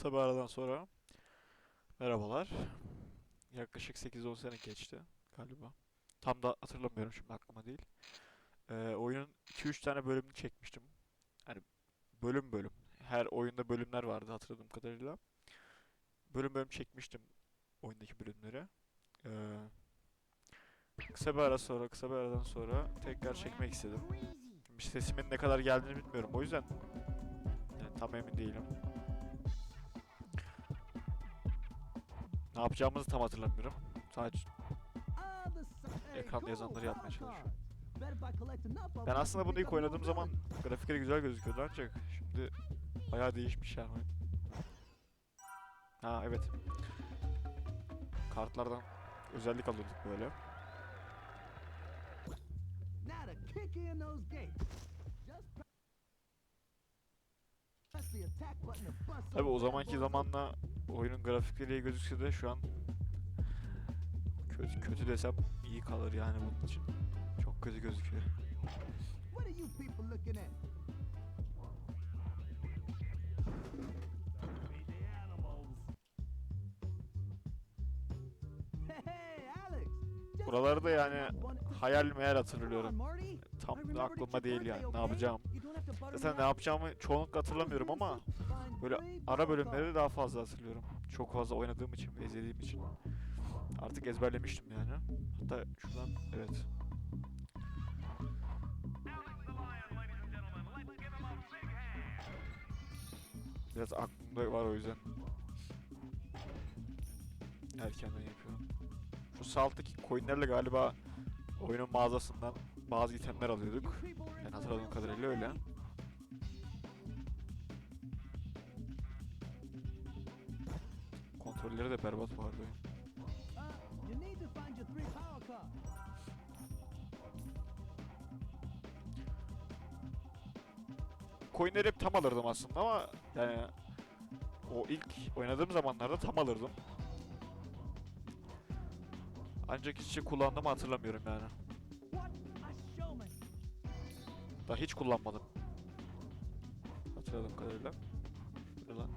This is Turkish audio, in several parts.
kısa bir aradan sonra merhabalar. Yaklaşık 8-10 sene geçti galiba. Tam da hatırlamıyorum şimdi aklıma değil. Ee, oyunun 2-3 tane bölümünü çekmiştim. Hani bölüm bölüm. Her oyunda bölümler vardı hatırladığım kadarıyla. Bölüm bölüm çekmiştim oyundaki bölümleri. Ee, kısa bir ara sonra, kısa bir aradan sonra tekrar çekmek istedim. Sesimin ne kadar geldiğini bilmiyorum. O yüzden yani tam emin değilim. Ne yapacağımızı tam hatırlamıyorum. Sadece Ekranda yazanları yapmaya çalışıyorum. ben aslında bunu ilk oynadığım zaman grafikleri güzel gözüküyordu ancak şimdi bayağı değişmiş yani. Ha evet. Kartlardan özellik alıyorduk böyle. Tabi o zamanki zamanla oyunun grafikleri gözükse de şu an kötü, kötü desem iyi kalır yani bunun için. Çok kötü gözüküyor. What are you people looking at? Hey, Alex! Just Buraları da yani hayal meyal hatırlıyorum. Tam da aklıma değil yani ne yapacağım. Zaten ne yapacağımı çoğunlukla hatırlamıyorum ama böyle ara bölümleri daha fazla hatırlıyorum. Çok fazla oynadığım için ve izlediğim için. Artık ezberlemiştim yani. Hatta şuradan evet. Biraz aklımda var o yüzden. Erkenden yapıyorum. Şu sağ alttaki coinlerle galiba oyunun mağazasından bazı itemler alıyorduk. Ben hatırladığım kadarıyla öyle. Kontrolleri de berbat vardı. Coinleri hep tam alırdım aslında ama yani o ilk oynadığım zamanlarda tam alırdım. Ancak hiç kullandığımı hatırlamıyorum yani. Daha hiç kullanmadım. Hatırladığım kadarıyla. Böyle lan.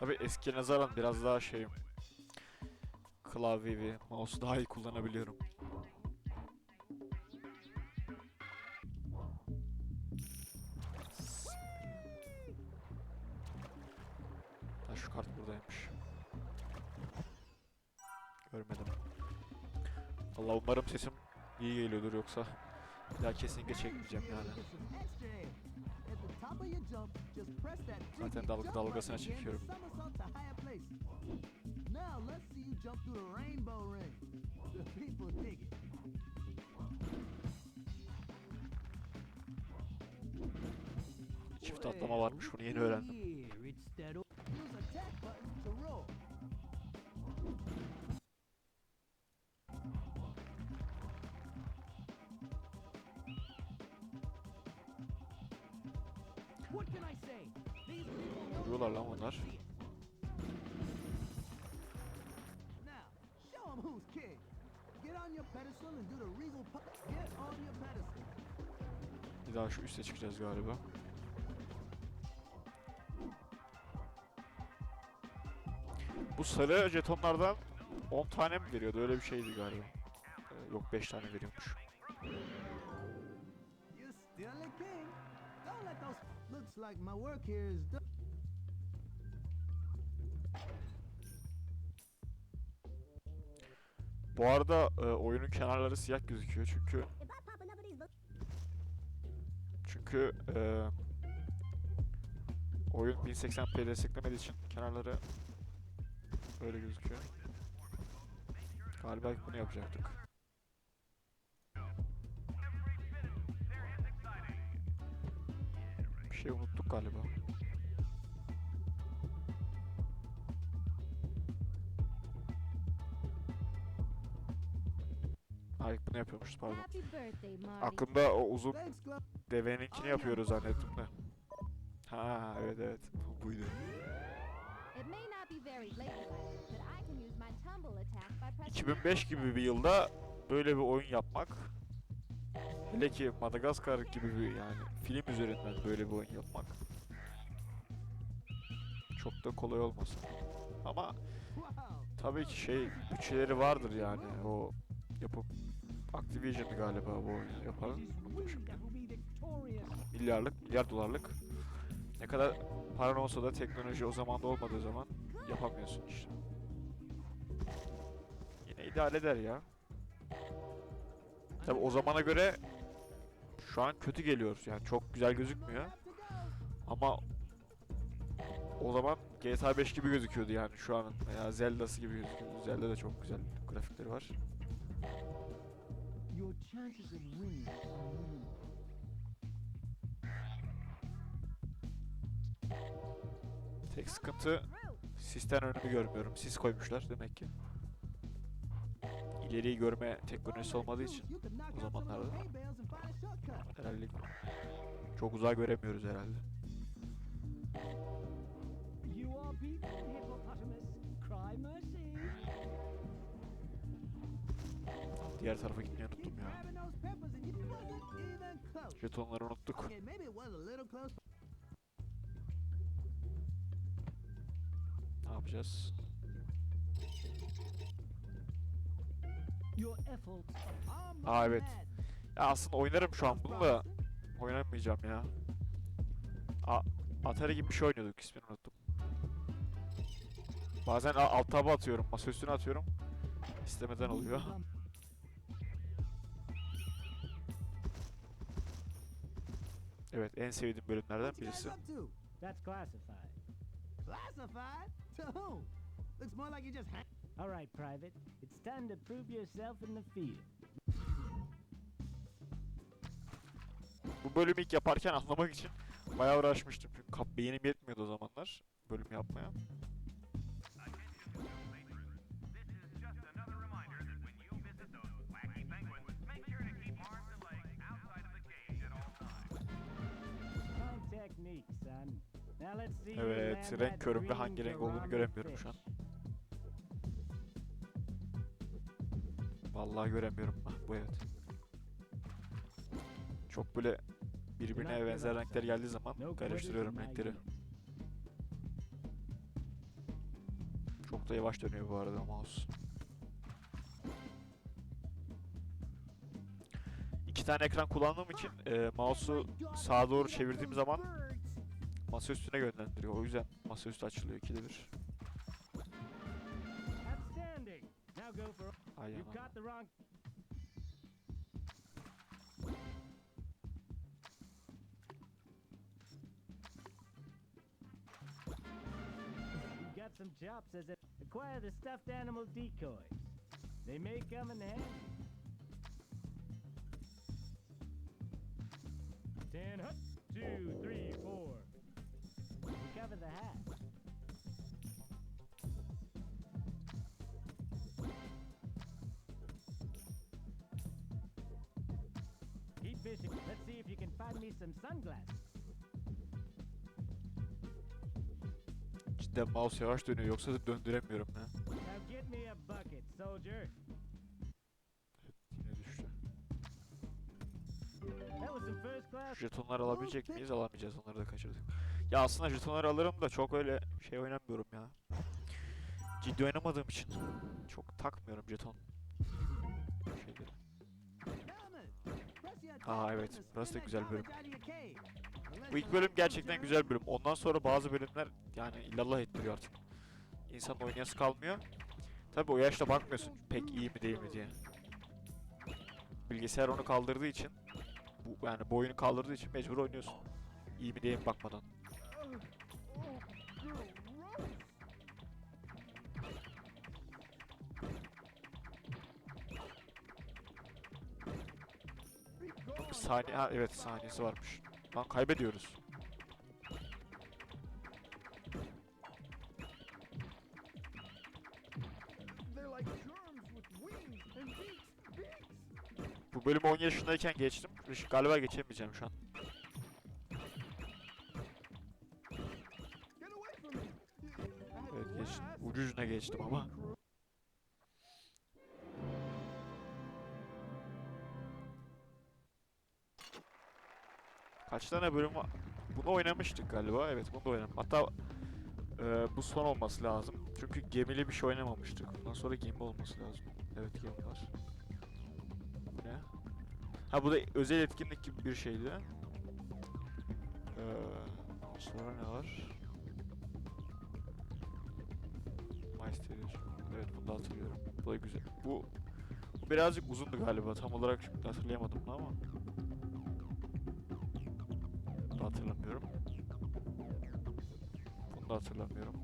Tabi eskiye nazaran biraz daha şeyim. Klavye ve mouse'u daha iyi kullanabiliyorum. Kart buradaymış. Görmedim. Allah umarım sesim iyi geliyordur yoksa bir daha kesinlikle çekmeyeceğim yani. Zaten dalga- dalgasına çekiyorum. Çift atlama varmış bunu yeni öğrendim. On your pedestal. Bir daha şu üste çıkacağız galiba. Bu sarı jetonlardan 10 tane mi veriyordu? Öyle bir şeydi galiba. Ee, yok 5 tane veriyormuş. Looks like my work here is done. Bu arada e, oyunun kenarları siyah gözüküyor çünkü çünkü e, oyun 1080p desteklemediği için kenarları böyle gözüküyor. Galiba bunu yapacaktık. Şey unuttuk galiba. Ay bunu yapıyormuşuz pardon. Aklımda o uzun. Deveninkini yapıyoruz zannettim de. Ha evet evet. Bu- Buydu. It may not be very ladylike, but I can use my 2005 gibi bir yılda böyle bir oyun yapmak hele ki Madagaskar gibi bir yani film üzerinden böyle bir oyun yapmak çok da kolay olmasın. Ama tabii ki şey bütçeleri vardır yani o yapıp Activision galiba bu oyunu yapan. Milyarlık, milyar dolarlık. Ne kadar paran olsa da teknoloji o zaman da olmadığı zaman yapamıyorsun işte. Yine idare eder ya. Tabi o zamana göre şu an kötü geliyor. Yani çok güzel gözükmüyor. Ama o zaman GTA 5 gibi gözüküyordu yani şu anın veya Zelda'sı gibi gözüküyordu. Zelda da çok güzel grafikleri var. Tek sıkıntı sisten önümü görmüyorum. Sis koymuşlar demek ki. İleriyi görme teknolojisi olmadığı için o zamanlarda herhalde çok uzağa göremiyoruz herhalde. Diğer tarafa gitmeyi unuttum ya. Jetonları unuttuk. Ne yapacağız? Aa evet. Ya aslında oynarım şu an bunu da oynamayacağım ya. A Atari gibi bir şey oynuyorduk ismini unuttum. Bazen alt taba atıyorum, masa üstüne atıyorum. İstemeden oluyor. Evet en sevdiğim bölümlerden birisi. That's classified. Classified? To whom? Looks more like you just. All right, Private. It's time to prove yourself in the field. Bu bölümü ilk yaparken anlamak için bayağı uğraşmıştım. Çünkü kap beynim yetmiyordu o zamanlar bölüm yapmaya. Evet, renk körüm ve hangi renk olduğunu göremiyorum şu an. Vallahi göremiyorum ben bu evet. Çok böyle birbirine benzer renkler geldiği zaman karıştırıyorum renkleri. Çok da yavaş dönüyor bu arada mouse. İki tane ekran kullandığım için e, mouse'u sağa doğru çevirdiğim zaman masa üstüne yönlendiriyor. O yüzden masaüstü açılıyor ikide bir. Now go for. Oh, Ay You anam. caught the wrong. You got some chops as a acquire the stuffed animal decoys. They may come in handy. Ten, hut, two, three, four. Recover the hat. Fishing. Let's see if you can find me some sunglasses. Cidden mouse yavaş dönüyor yoksa döndüremiyorum ya. Now get me a bucket, soldier. Yine düştü. Jetonlar alabilecek miyiz? Alamayacağız. Onları da kaçırdık. Ya aslında jetonları alırım da çok öyle şey oynamıyorum ya. Ciddi oynamadığım için çok takmıyorum jeton Aa, evet, burası da güzel bölüm. Bu ilk bölüm gerçekten güzel bölüm. Ondan sonra bazı bölümler yani illallah ettiriyor artık. İnsanın oynayası kalmıyor. Tabi o yaşta bakmıyorsun pek iyi mi değil mi diye. Bilgisayar onu kaldırdığı için bu yani bu oyunu kaldırdığı için mecbur oynuyorsun. İyi mi değil mi bakmadan. Saniye ha evet saniyesi varmış. Lan kaybediyoruz. Bu bölümü 10 yaşındayken geçtim. Galiba geçemeyeceğim şu an. Evet geçtim. Ucu ucuna geçtim ama. Kaç tane bölüm var? Bunu oynamıştık galiba. Evet bunu da oynadım. Hatta e, bu son olması lazım. Çünkü gemili bir şey oynamamıştık. Bundan sonra gemi olması lazım. Evet gemi var. Ne? Ha bu da özel etkinlik gibi bir şeydi. Ee, sonra ne var? Maestro. Evet bunu da hatırlıyorum. Bu da güzel. Bu, bu birazcık uzundu galiba. Tam olarak şimdi hatırlayamadım ama. Hatırlamıyorum. Bunu da hatırlamıyorum.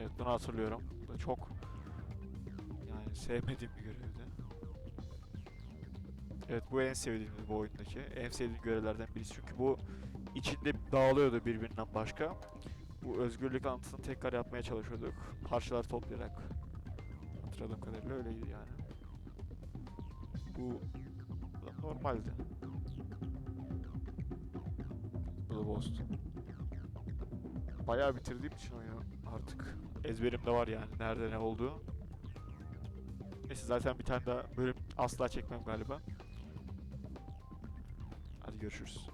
Evet bunu hatırlıyorum. Bu çok yani sevmediğim bir görevdi. Evet bu en sevdiğim bu oyundaki. En sevdiğim görevlerden birisi. Çünkü bu içinde dağılıyordu birbirinden başka. Bu özgürlük anıtını tekrar yapmaya çalışıyorduk. Parçalar toplayarak. Hatırladığım kadarıyla öyleydi yani. Bu normaldi. Boss'tu. Bayağı bitirdiğim için oyunu artık ezberimde var yani nerede ne olduğu. Neyse zaten bir tane daha bölüm asla çekmem galiba. Hadi görüşürüz.